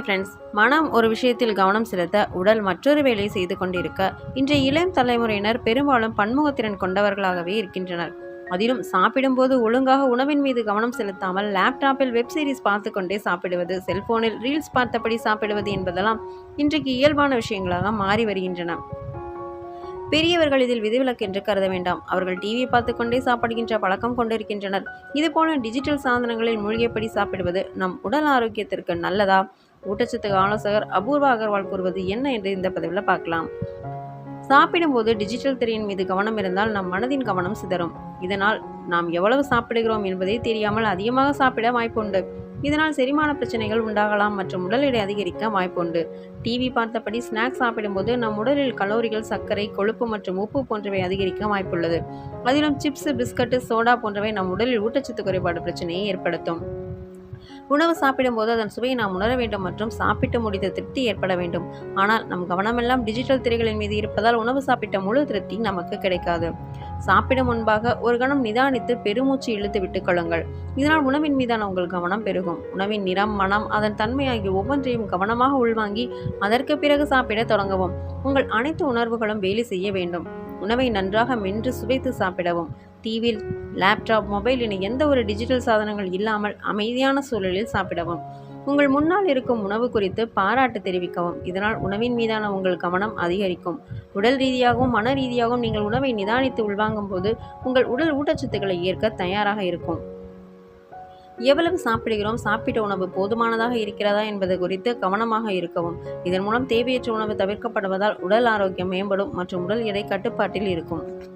Friends மனம் ஒரு விஷயத்தில் கவனம் செலுத்த உடல் மற்றொரு வேலை செய்து கொண்டிருக்க இன்றைய இளம் தலைமுறையினர் பெரும்பாலும் பன்முகத்திறன் கொண்டவர்களாகவே இருக்கின்றனர். அதிலும் சாப்பிடும்போது ஒழுங்காக உணவின் மீது கவனம் செலுத்தாமல் லேப்டாப்பில் வெப் சீரிஸ் பார்த்து கொண்டே சாப்பிடுவது செல்போனில் ரீல்ஸ் பார்த்தபடி சாப்பிடுவது என்பதெல்லாம் இன்றைக்கு இயல்பான விஷயங்களாக மாறி வருகின்றன. பெரியவர்கள் இதில் விதிவிலக்கு என்று கருத வேண்டாம். அவர்கள் டிவி பார்த்து கொண்டே சாப்பிடுகின்ற பழக்கம் கொண்டிருக்கின்றனர். இதுபோல டிஜிட்டல் சாதனங்களில் மூழ்கியபடி சாப்பிடுவது நம் உடல் ஆரோக்கியத்திற்கு நல்லதா? ஊட்டச்சத்து ஆலோசகர் அபூர்வா அகர்வால் கூறுவது என்ன என்று இந்த பதிவில் பார்க்கலாம். சாப்பிடும்போது டிஜிட்டல் திரையின் மீது கவனம் இருந்தால் நம் மனதின் கவனம் சிதறும். இதனால் நாம் எவ்வளவு சாப்பிடுகிறோம் என்பதை தெரியாமல் அதிகமாக சாப்பிட வாய்ப்புண்டு. இதனால் செரிமான பிரச்சனைகள் உண்டாகலாம் மற்றும் உடல் எடை அதிகரிக்க வாய்ப்புண்டு. டிவி பார்த்தபடி ஸ்நாக்ஸ் சாப்பிடும்போது நம் உடலில் கலோரிகள் சர்க்கரை கொழுப்பு மற்றும் உப்பு போன்றவை அதிகரிக்க வாய்ப்புள்ளது. அதிலும் சிப்ஸ் பிஸ்கட்டு சோடா போன்றவை நம் உடலில் ஊட்டச்சத்து குறைபாடு பிரச்சனையை ஏற்படுத்தும். உணவு சாப்பிடும்போது அதன் சுவையை நாம் உணர வேண்டும் மற்றும் சாப்பிட்டு முடித்த திருப்தி ஏற்பட வேண்டும். ஆனால் நம் கவனமெல்லாம் டிஜிட்டல் திரைகளின் மீது இருப்பதால் உணவு சாப்பிட்ட முழு திருப்தி நமக்கு கிடைக்காது. சாப்பிடும் முன்பாக ஒரு கணம் நிதானித்து பெருமூச்சு இழுத்து விட்டுக் கொள்ளுங்கள். இதனால் உணவின் மீதான உங்கள் கவனம் பெருகும். உணவின் நிறம் மனம் அதன் தன்மை ஆகிய ஒவ்வொன்றையும் கவனமாக உள்வாங்கி அதற்கு பிறகு சாப்பிட தொடங்கவும். உங்கள் அனைத்து உணர்வுகளும் வேலை செய்ய வேண்டும். உணவை நன்றாக மென்று சுவைத்து சாப்பிடவும். டிவி லேப்டாப் மொபைல் என எந்த ஒரு டிஜிட்டல் சாதனங்கள் இல்லாமல் அமைதியான சூழலில் சாப்பிடவும் உங்கள் முன்னால் இருக்கும் உணவு குறித்து பாராட்டு தெரிவிக்கவும் இதனால் உணவின் மீதான உங்கள் கவனம் அதிகரிக்கும். உடல் ரீதியாகவும் மன ரீதியாகவும் நீங்கள் உணவை நிதானித்து உள்வாங்கும் போது உங்கள் உடல் ஊட்டச்சத்துக்களை ஏற்க தயாராக இருக்கும். எவ்வளவு சாப்பிடுகிறோம்? சாப்பிட்ட உணவு போதுமானதாக இருக்கிறதா என்பது குறித்து கவனமாக இருக்கவும் இதன் மூலம் தேவையற்ற உணவு தவிர்க்கப்படுவதால் உடல் ஆரோக்கியம் மேம்படும் மற்றும் உடல் எடை கட்டுப்பாட்டில் இருக்கும்.